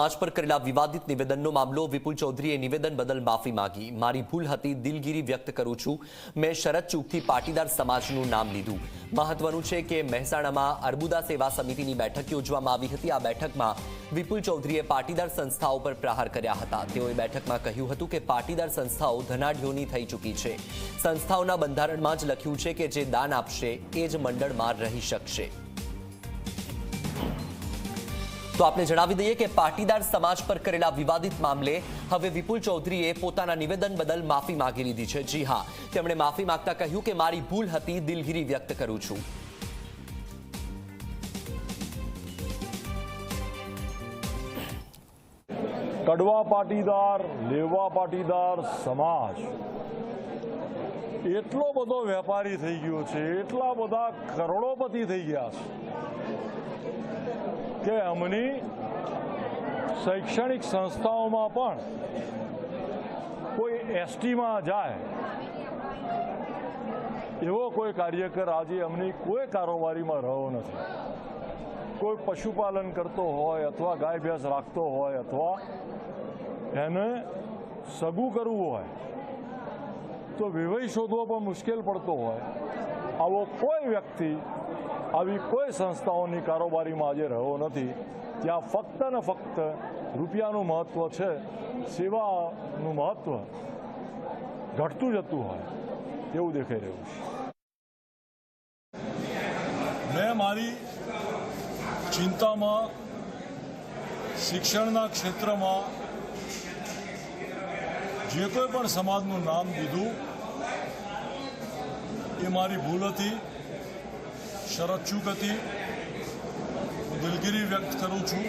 સમાજ પર કરેલા વિવાદિત નિવેદનનો મામલો વિપુલ ચૌધરીએ નિવેદન બદલ માફી માંગી. મારી ભૂલ હતી, દિલગીરી વ્યક્ત કરું છું. મેં શરત ચૂકથી પાટીદાર સમાજનું નામ લીધું. મહત્વનું છે કે મહેસાણામાં અર્બુદા સેવા સમિતિની બેઠક યોજવામાં આવી હતી. આ બેઠકમાં વિપુલ ચૌધરીએ પાટીદાર સંસ્થાઓ પર પ્રહાર કર્યા હતા. તેઓએ બેઠકમાં કહ્યું હતું કે પાટીદાર સંસ્થાઓ ધનાઢ્યોની થઈ ચૂકી છે. સંસ્થાઓના બંધારણમાં જ લખ્યું છે કે જે દાન આપશે, એ જ મંડળમાં રહી શકશે. તો આપને જણાવી દઈએ કે પાટીદાર સમાજ પર કરેલા વિવાદિત મામલે હવે વિપુલ ચૌધરીએ પોતાના નિવેદન બદલ માફી માંગી લીધી છે. જી હા, તેમણે માફી માંગતા કહ્યું કે મારી ભૂલ હતી, દિલગીરી વ્યક્ત કરું છું. કડવા પાટીદાર, લેવા પાટીદાર સમાજ. એટલો બધો વેપારી થઈ ગયો છે, એટલા બધા કરોડોપતિ થઈ ગયા છે. કે અમની શૈક્ષણિક સંસ્થાઓમાં પણ કોઈ એસટીમાં જાય એવો કોઈ કાર્યકર આજે અમની કોઈ કારોબારીમાં રહ્યો નથી. કોઈ પશુપાલન કરતો હોય અથવા ગાય ભેંસ રાખતો હોય અથવા એને સગું કરવું હોય તો વિવય શોધવો પણ મુશ્કેલ પડતો હોય. આવો કોઈ વ્યક્તિ આવી કોઈ સંસ્થાઓની કારોબારીમાં આજે રહ્યો નથી ત્યાં ફક્ત ને ફક્ત રૂપિયાનું મહત્ત્વ છે સેવાનું મહત્ત્વ ઘટતું જતું હોય એવું દેખાઈ રહ્યું છે. મેં મારી ચિંતામાં શિક્ષણના ક્ષેત્રમાં જે કોઈ પણ સમાજનું નામ દીધું એ મારી ભૂલ હતી. શરત ચૂક હતી દિલગીરી વ્યક્ત કરું છું